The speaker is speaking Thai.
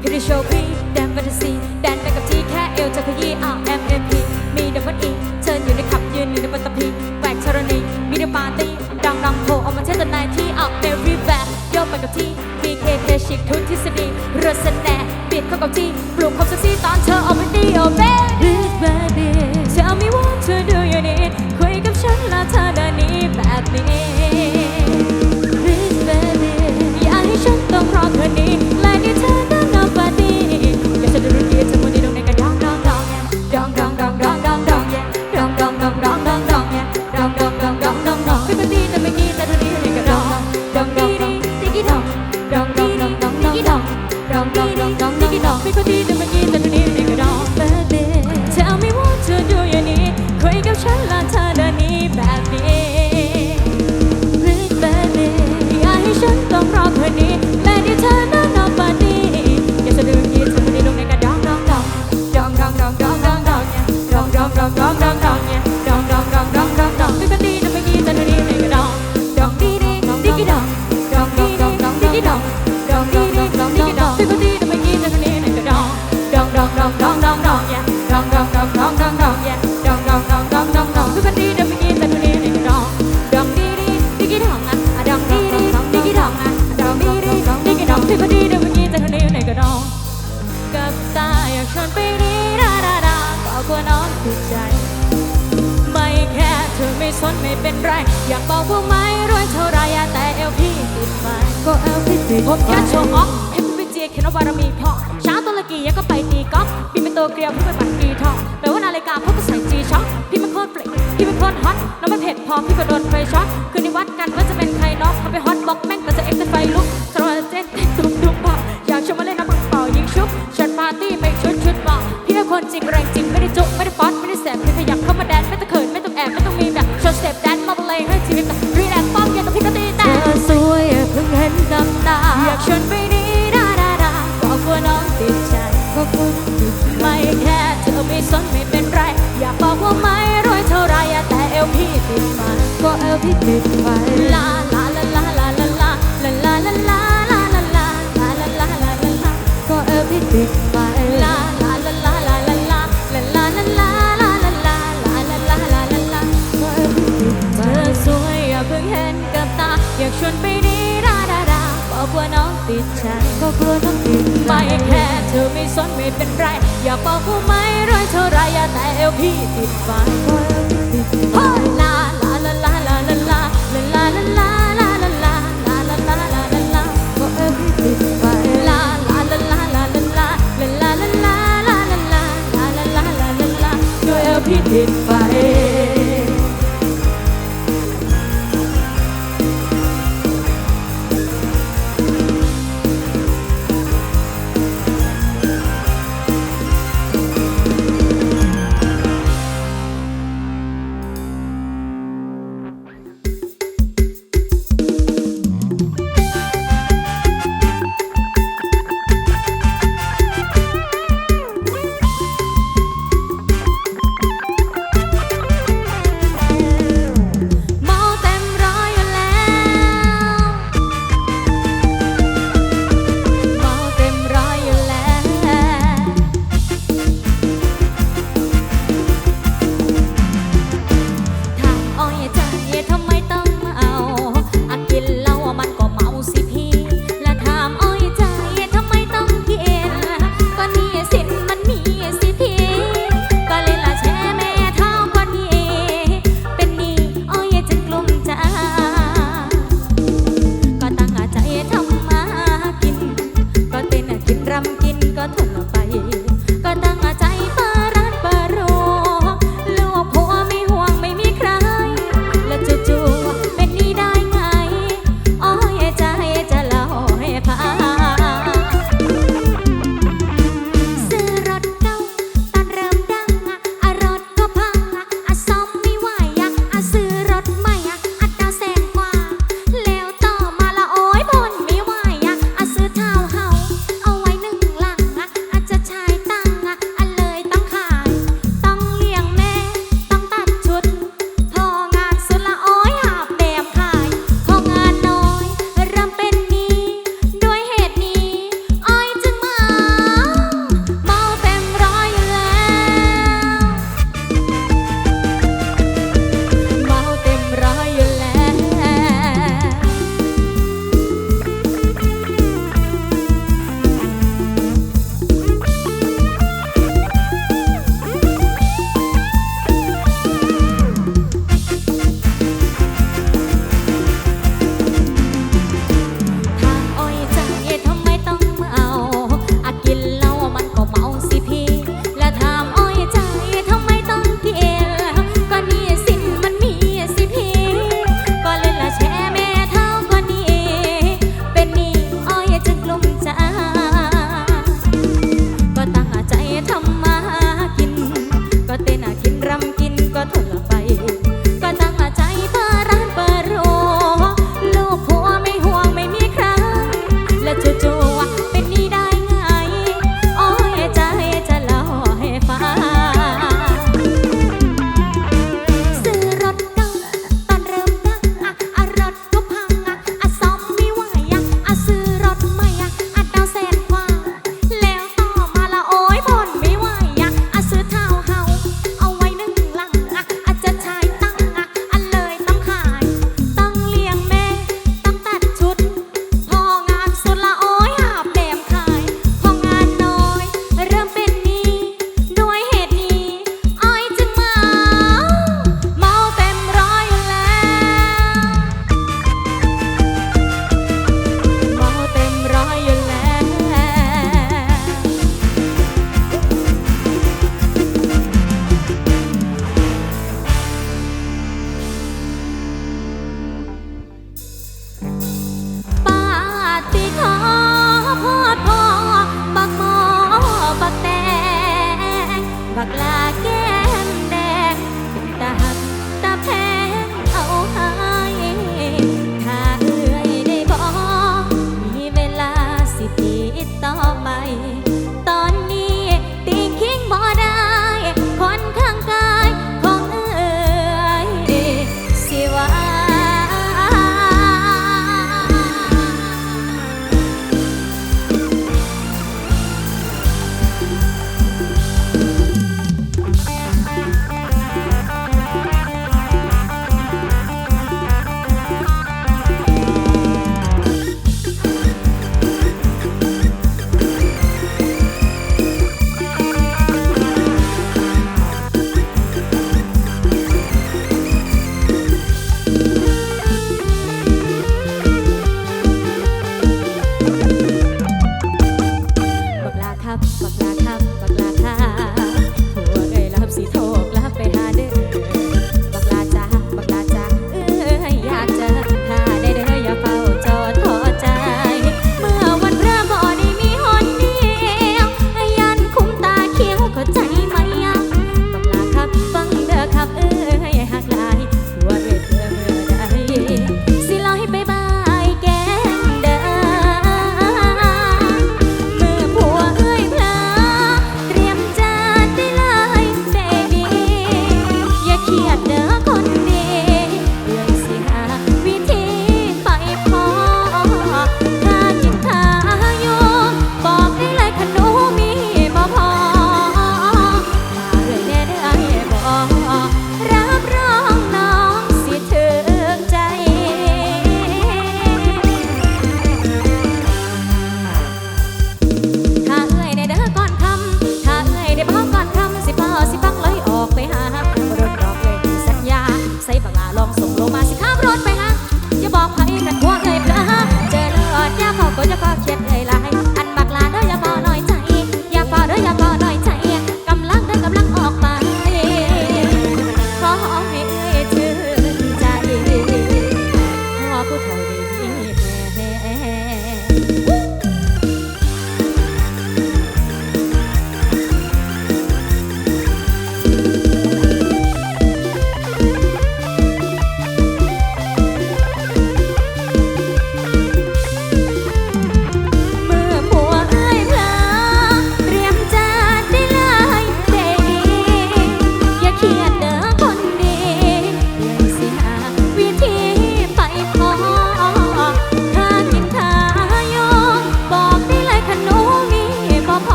พี่ได้โชว์พี่แดนแฟนตาซีแดนไปกับที่แค่เอวจะขยี้ R M M P มีดับเบิลอีเชิญอยู่ในขับยืนอยู่ในบัตตภีแหวกชรณีมีเบปาร์ตี้ดังดังโผล่ออกมาเช่นตนายที่ออกเมรีแบกโยกไปกับที่ B K K ฉีกทุนทฤษฎีเรือเสน่แนบิดเข้ากับที่ปลุกความเซ็กซี่ ไร อยากบอกพวกาไม่รวยเท่าไรแต่เอลพี่ติดไปก็เอลพี่ติดผมแค่โชว์ออกเอ็มวีเจแคนอบารมีพอเช้าตุรกียังก็ไปตีก๊อกพี่เป็นตัวเกลียวพี่เป็นบัตรกีทองแปลว่านาฬิกาพวกก็ใส่จีช็อคพี่มันโคตรเปล่งพี่เป็นโคตรฮอตน้องมันเผ็ดพอพี่ก็โดนไฟช็อตคืนนี้วัด ปิดไฟลาลาลาลาลาลาลาลาลาลาลาลาลาลาลาลาลาลาก็เออพี่ปิดไฟลาลาลาลาลาลาลาลาลาลาลาลาลาลาลาลาลาลาลาก็เออพี่ปิดไฟเธอสวยอย่าเพิ่งเห็นกับตา อยากชวนไปดีราดาดาบอกกลัวน้องติดใจก็กลัวน้องติดไม่แค่เธอไม่สนไม่เป็นไร อยากบอกกูไหมรวยเท่าไรอย่าแต่เอลพี่ติดไฟก็เออพี่ติดไฟ if I